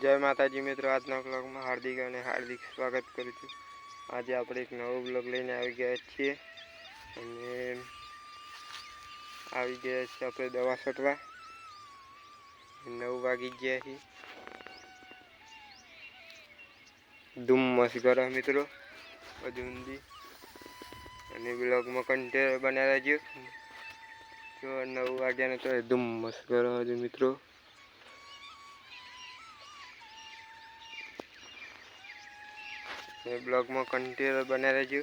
જય માતાજી મિત્રો, આજના બ્લોગમાં હાર્દિક અને હાર્દિક સ્વાગત કરું છું. આજે આપણે એક નવો બ્લોગ લઈને આવી ગયા છીએ. અને આવી ગયા છીએ આપણે દવા છટવા. નવ વાગી ગયા છીએ. ધુમ્મસ કરો મિત્રો બધું અને બ્લોગમાં કન્ટેનર બનાવ્યા જો નવ વાગ્યાને તો ધુમ્મસ કરો હજુ મિત્રો. એ બ્લોગમાં કન્ટિન્યુ બને રહેજો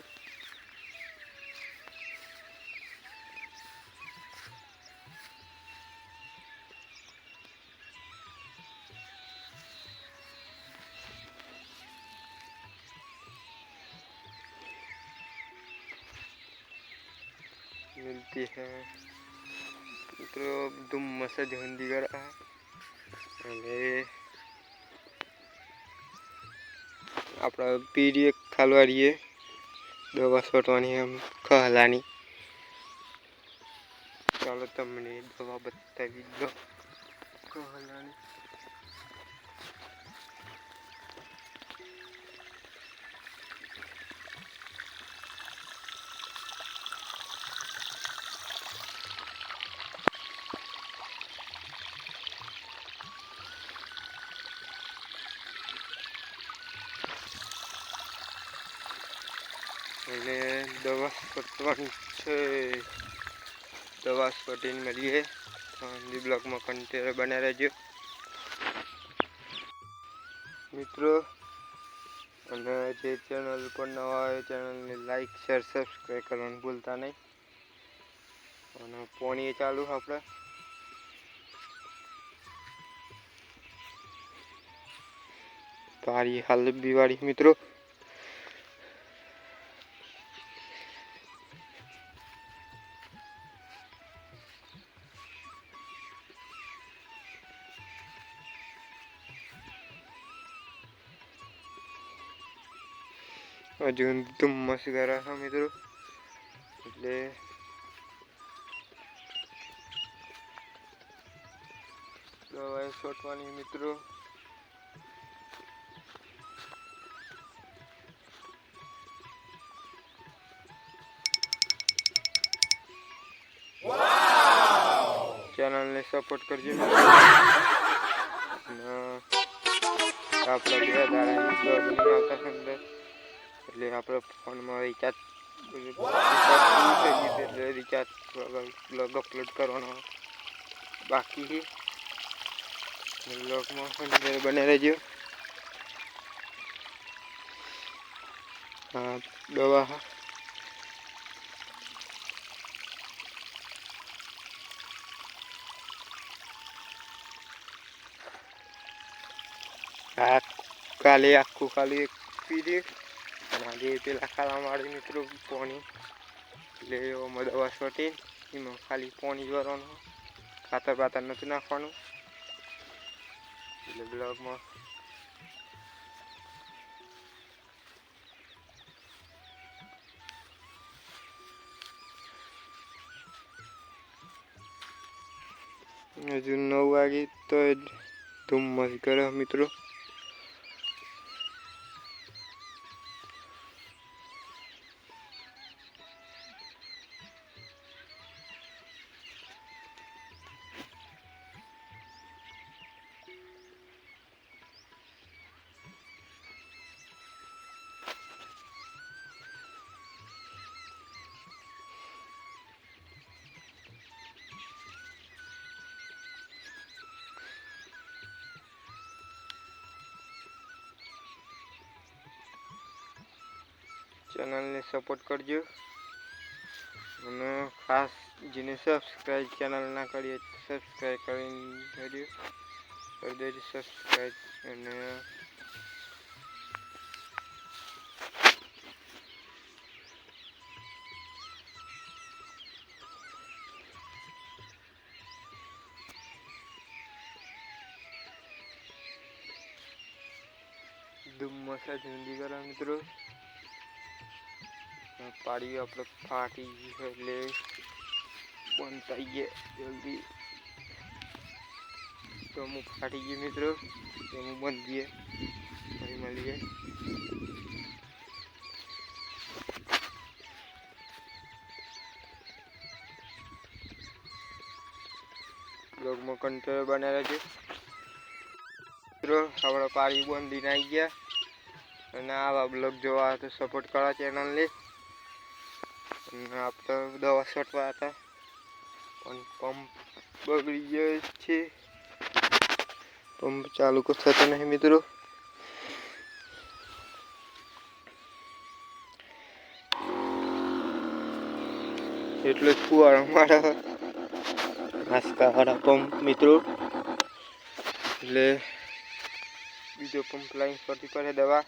मिलती है મિત્રો ધુમ્મસ જ હિન્દી કરા આપણા પીડીએ ખાલવાડીએ દવા છોટવાની એમ ખહલાની. ચાલો તમને દવા બતાવી દો ખહલાની અને દવા છોટવાની છે. દવા છોટીને મળીએ. હિન્દી બ્લોકમાં કન્ટેર બને રહેજો. મિત્રો, અને જે ચેનલ પર નવા હોય ચેનલને લાઈક શેર સબસ્ક્રાઈબ કરવાનું ભૂલતા નહીં. અને પોણી ચાલુ આપણે તારી હાલ બીવાળી મિત્રો. હજુ ધુમ્મસ કરે છો મિત્રો. એટલે દવાએ છોટવાની મિત્રો. ચેનલને સપોર્ટ કરજો આપણા સંદર્ભ દાડાની એટલે આપણે ફોનમાં રિચાર્જ એટલે રિચાર્જ બ્લોગ અપલોડ કરવાનો. બાકી બ્લોગમાં અંદર બને રહેજો. દવા આ કાલે આખું ખાલી એક પીધી અને આજે પેલા ખાલા મિત્રો પોણી. એટલે એવામાં દવા છોટી, એમાં ખાલી પોણી ભરવાનું. ખાતર બાતર નથી નાખવાનું. એટલે બ્લોગમાં હજુ નવ વાગે તો ધુમ્મસ કરો મિત્રો. ચેનલને સપોર્ટ કરજો. અને ખાસ જેને સબસ્ક્રાઈબ ચેનલ ના કરીએ સબસ્ક્રાઈબ કરીને કરજો કરી દેજો સબસ્ક્રાઈબ અને ધૂમ મસાજ હિન્દી કરો મિત્રો. પાડી આપણે ફાટી છે એટલે બંધ થઈ ગયા જલ્દી તો અમુક ફાટી ગયું મિત્રો તો હું બંધ ગયે ફરી મળીએ બ્લોગમાં કંટ્રોલ બનાવ્યા છે મિત્રો આપણે પાડી બંધીને આવી ગયા અને આવા બ્લોગ જોવા તો સપોર્ટ કરો ચેનલને આપણે દવા છોટવા હતા. પણ પંપ બગડી ગયો છે. પંપ ચાલુ થતો નહીં મિત્રો. એટલે ફુવારો મારા નાસ્કાવાળા પંપ મિત્રો. એટલે બીજો પંપ લાઈન પરથી પડે દવા.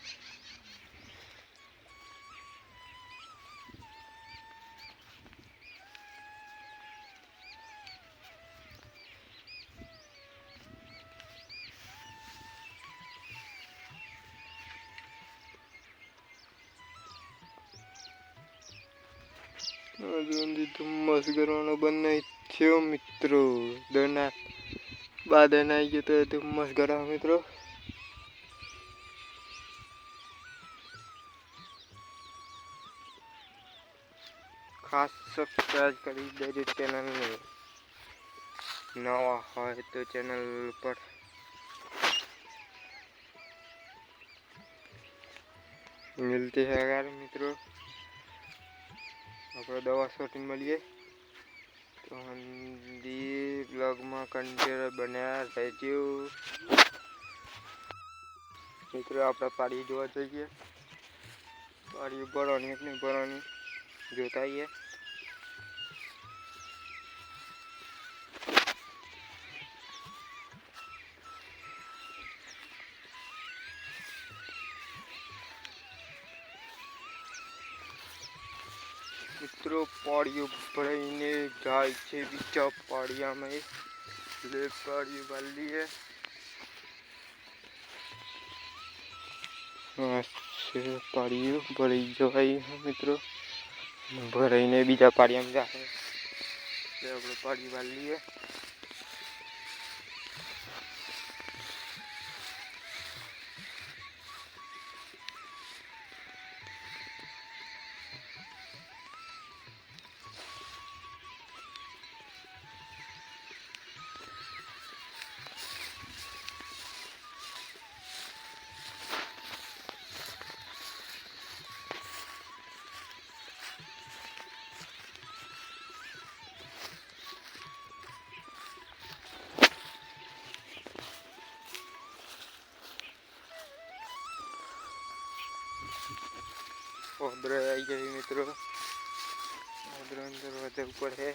હજી ધુમ્મસ કરવાનો બંધ થયો મિત્રો. દરના બાદ એના ગયો તો ધુમ્મસ કરાવો મિત્રો. ખાસ સબસ્ક્રાઈબ કરી દેજો ચેનલને નવા હોય તો ચેનલ પર. મિલતી હે યાર મિત્રો. આપણે દવા શોટીને મળીએ. તો હિન્દી બ્લોગમાં કન્ટેનર બન્યા રહેજો. મિત્રો, આપણે પાડી જોવા જઈએ. પાડી ભરવાની કે નહીં ભરવાની જોતા આવીએ. પાડીઓ ભરાઈને જાય છે, બીજા પાડિયામાં એટલે પાડીઓ બાલીએ પાડ્યું ભરાઈ જવાય મિત્રો. ભરાઈને બીજા પાડિયામાં જાય આપણે પાડી વાલીએ ઓદર આવી ગઈ મિત્રો. ઓદર અંદર વધે ઉપર છે.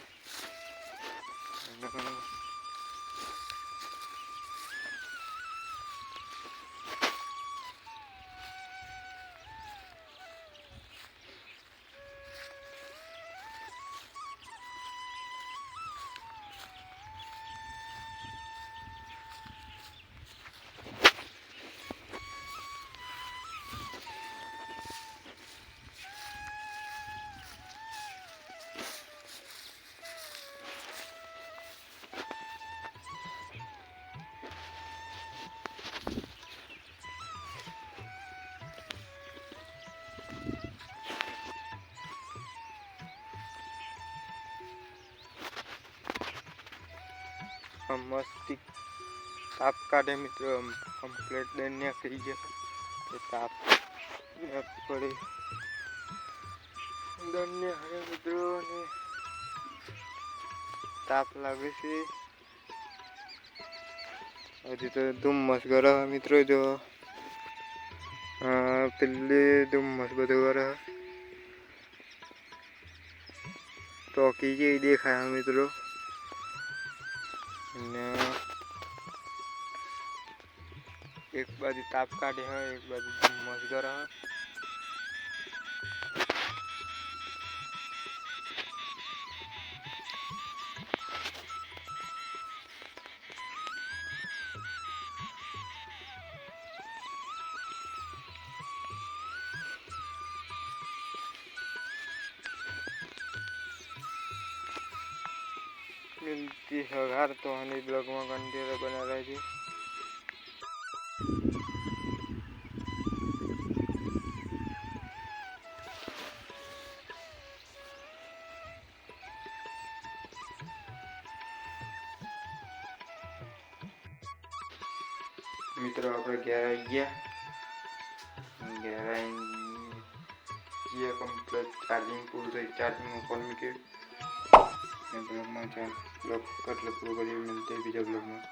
મસ્તી તાપ કાઢે મિત્રો કમ્પ્લેટ દઈને ગયા. તો તાપ પડે. દન્ય હવે મિત્રો ને તાપ લાગે છે. હજી તો ધુમ્મસ કરે મિત્રો જો. પેલી ધુમ્મસ બધું કરે ટોકી જેવી દેખાય મિત્રો. ને એક બાજુ તાપ કાઢે હોય એક બાજુ ધુમ્મસ કરે ગલતી હગાર તો હની બ્લોગમાં કન્ટિન્યુ બના રહે છે. મિત્રો, આપણે ઘેર આવી ગયા. ઘેર આવી ગયા કમ્પ્લીટ ચાર્જિંગ પૂરું થઈ ચાર્જિંગ ફોન મૂક્યું. બ્લોગમાં ચાલ બ્લોગ એટલે પૂરું કરી મળતે બીજા બ્લોગમાં